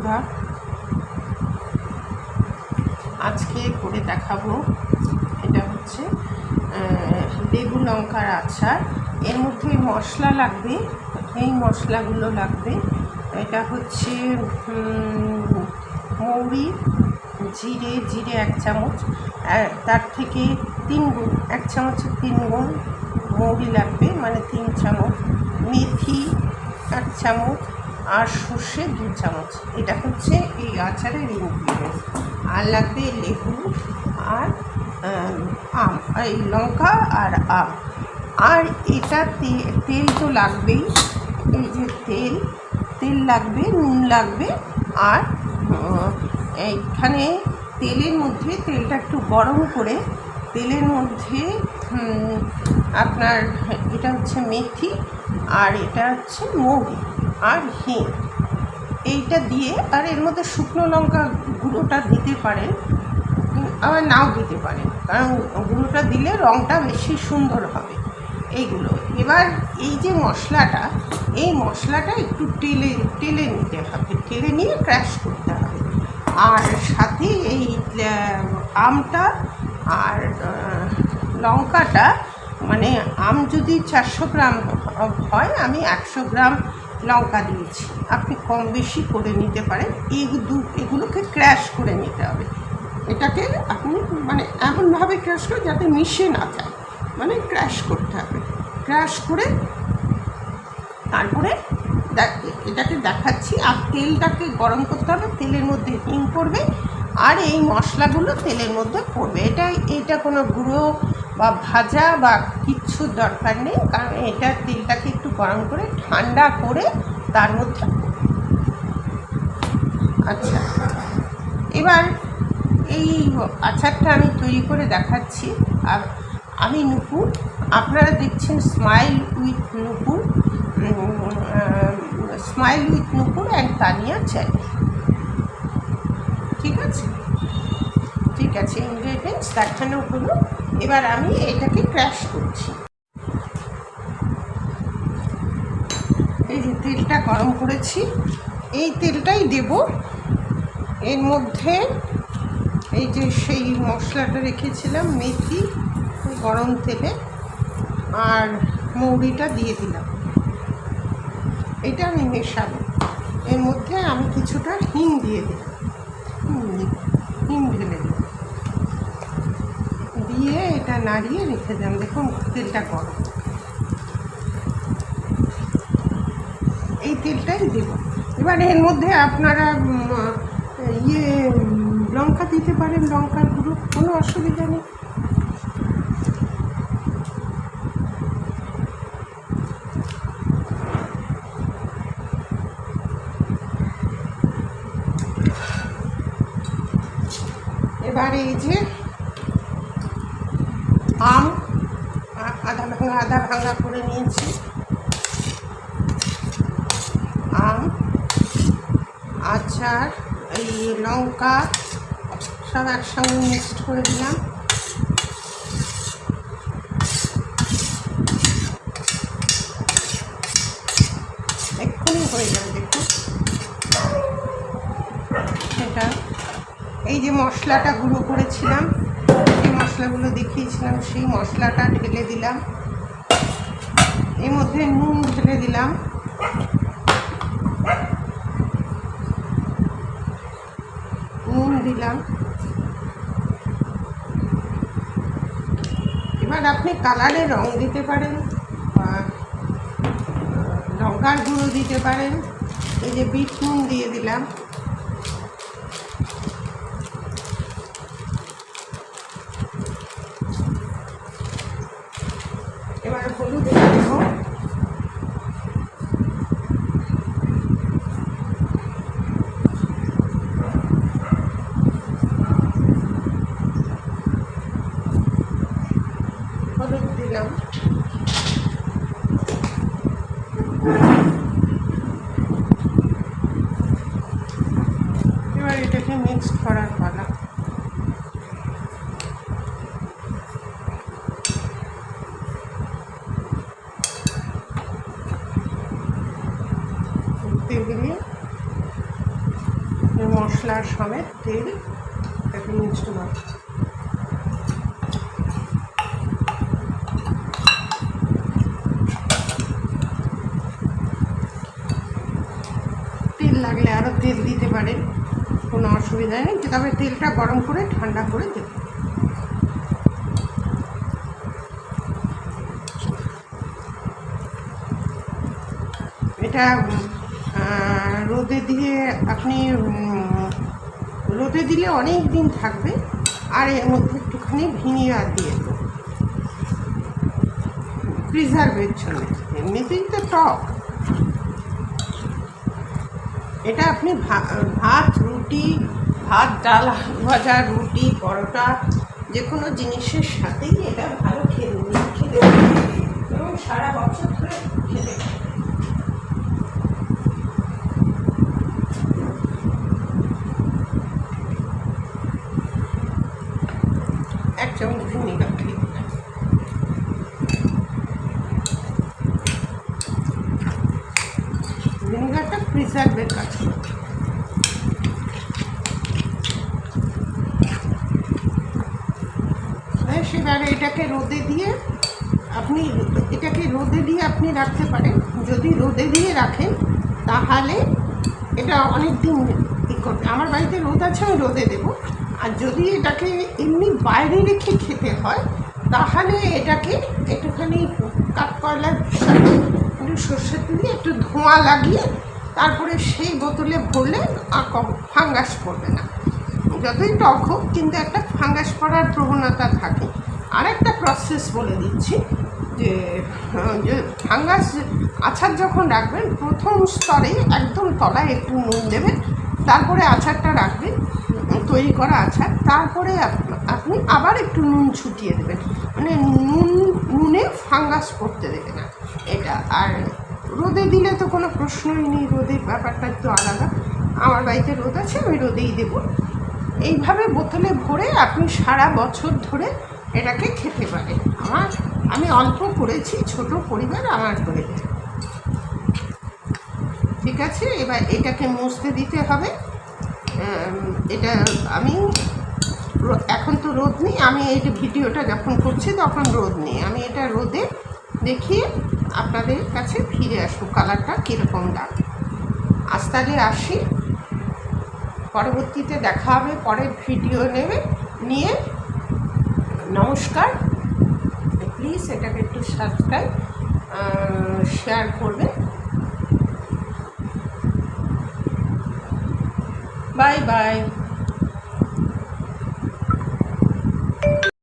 বন্ধুরা, আজকে করে দেখাবো। এটা হচ্ছে লেবু লঙ্কার আচার। এর মধ্যে মশলা লাগবে, এই মশলাগুলো লাগবে। এটা হচ্ছে মৌরি, জিরে জিরে এক চামচ তার থেকে তিন গুণ, এক চামচের তিন গুণ মৌরি লাগবে মানে তিন চামচ। মেথি এক চামচ আর সর্ষে দু চামচ। এটা হচ্ছে এই আচারের ইনগ্রিডিয়েন্টস। আর লাগবে লেবু আর আম, এই লঙ্কা আর আম। আর এটা তেল তো লাগবেই। এই যে তেল তেল লাগবে নুন লাগবে। আর এইখানে তেলের মধ্যে তেলটা একটু গরম করে তেলের মধ্যে আপনার এটা হচ্ছে মেথি আর এটা হচ্ছে মৌরি। আর হিং এইটা দিয়ে, আর এর মধ্যে শুকনো লঙ্কা গুঁড়োটা দিতে পারেন। আবার নাও দিতে পারেন, কারণ গুঁড়োটা দিলে রঙটা বেশি সুন্দর হবে। এইগুলো। এবার এই যে মশলাটা, এই মশলাটা একটু টেলে টেলে নিতে হবে। টেলে নিয়ে ক্র্যাশ করতে হবে। আর সাথে এই আমটা আর লঙ্কাটা মানে আম যদি চারশো গ্রাম হয়, আমি একশো গ্রাম লঙ্কা দিয়েছি। আপনি কম বেশি করে নিতে পারেন। এই দু, এগুলোকে ক্র্যাশ করে নিতে হবে। এটাকে আপনি মানে এমনভাবে ক্র্যাশ করে যাতে মিশে না যায়। মানে ক্র্যাশ করতে হবে। ক্র্যাশ করে তারপরে এটাকে দেখাচ্ছি। আর তেলটাকে গরম করতে হবে। তেলের মধ্যে হিং পড়বে। আর এই মশলাগুলো তেলের মধ্যে পড়বে। এটা এটা কোনো গুঁড়ো বা ভাজা বা কিচ্ছু দরকার নেই, কারণ এটা তেলটাকে একটু গরম করে ঠান্ডা করে তার মধ্যে আচ্ছা। এবার এই আচারটা আমি তৈরি করে দেখাচ্ছি। আর আমি নুপুর, আপনারা দেখছেন smile with Nupur smile with Nupur and Tania channel ঠিক আছে? ঠিক আছে ইনগ্রেডিয়েন্টস দেখানো হলো। এবার আমি এটাকে ক্র্যাশ করছি। এই যে তেলটা গরম করেছি, এই তেলটাই দেব। এর মধ্যে এই যে সেই মশলাটা রেখেছিলাম, মেথি, গরম তেলে, আর মৌরিটা দিয়ে দিলাম। এটা আমি মেশাবো। এর মধ্যে আমি কিছুটা হিং দিয়ে দিলাম হিং দি- হিং ঢেলে দিলাম দিয়ে এটা নাড়িয়ে রেখে দিলাম দেখুন, তেলটা গরম। এই তেলটাই দেব। এবার এর মধ্যে আপনারা ইয়ে লঙ্কা দিতে পারেন, লঙ্কার গুঁড়ো। কোনো অসুবিধা নেই। এবার এই যে আম আ- আধা ভাঙা আধা ভাঙা করে নিয়েছি। আম, আচার, এই লঙ্কা সব একসঙ্গে মিক্সড করে দিলাম। এক্ষুনি হয়ে যাবে, দেখুন। সেটা, এই যে মশলাটা গুঁড়ো করেছিলাম মশলাগুলো দেখিয়েছিলাম, সেই মশলাটা ঢেলে দিলাম। এর মধ্যে নুন ঢেলে দিলাম। নুন দিলাম। এবার আপনি কালারে রং দিতে পারেন বা লঙ্কার গুঁড়ো দিতে পারেন। এই যে বিট নুন দিয়ে দিলাম এবার হলুদ দিয়ে দেবো হলুদ দিলাম এবার মিক্সড করার পালা মশলার সমেত তেল মিক্সড মাছ তেল লাগলে আরও তেল দিতে পারেন। কোনো অসুবিধা নেই তবে তেলটা গরম করে ঠান্ডা করে দেবেন এটা রোদে দিয়ে আপনি রোদে দিলে অনেক দিন থাকবে, আর এর মধ্যে একটুখানি ভিনিগার দিয়ে দেবো। প্রিজার্ভের জন্য। এমনিতেই তো টক। এটা আপনি ভাত, রুটি, ভাত, ডাল ভাজা, রুটি, পরোটা, যে কোনো জিনিসের সাথেই এটা ভালো খেতে খেতে এবং সারা বছর ধরে খেতে। এক চামচ ভিনিগারটা প্রিজার্ভের কাজ এটাকে রোদে দিয়ে আপনি, এটাকে রোদে দিয়ে আপনি রাখতে পারেন। যদি রোদে দিয়ে রাখেন, তাহলে এটা অনেক দিন ই করবে। আমার বাড়িতে রোদ আছে, আমি রোদে দেবো। আর যদি এটাকে এমনি বাইরে রেখে খেতে হয়, তাহলে এটাকে একটুখানি কাঠ কয়লার সাথে একটু সর্ষের তেল দিয়ে একটু ধোঁয়া লাগিয়ে তারপরে সেই বোতলে ভরলে আর ফাঙ্গাস পড়বে না। যতই টক হোক, কিন্তু একটা ফাঙ্গাস পড়ার প্রবণতা থাকে। আর একটা প্রসেস বলে দিচ্ছি, যে ফাঙ্গাস আচার যখন রাখবেন, প্রথম স্তরে একদম তলায় একটু নুন দেবেন, তারপরে আচারটা রাখবেন, তৈরি করা আচার তারপরে আপনি আবার একটু নুন ছুটিয়ে দেবেন। মানে নুন, নুনে ফাঙ্গাস পড়তে দেবে না। এটা আর রোদে দিলে তো কোনো প্রশ্নই নেই, রোদের ব্যাপারটা একটু আলাদা। আমার বাড়িতে রোদ আছে, আমি রোদেই দেবো। এইভাবে বোতলে ভরে আপনি সারা বছর ধরে এটাকে খেতে পারেন। আমার, আমি অল্প করেছি, ছোট পরিবার আমার করে ঠিক আছে, এবার এটাকে মুছতে দিতে হবে। এটা আমি, এখন তো রোদ নেই, আমি এই ভিডিওটা যখন করছি তখন রোদ নেই। আমি এটা রোদে দেখিয়ে আপনাদের কাছে ফিরে আসব কালারটা কীরকম লাগে আজ তাহলে আসি। পরবর্তীতে দেখা হবে, পরের ভিডিও নেবে, নিয়ে। নমস্কার। প্লিজ এটাকে একটু সাবস্ক্রাইব শেয়ার করবে। Bye bye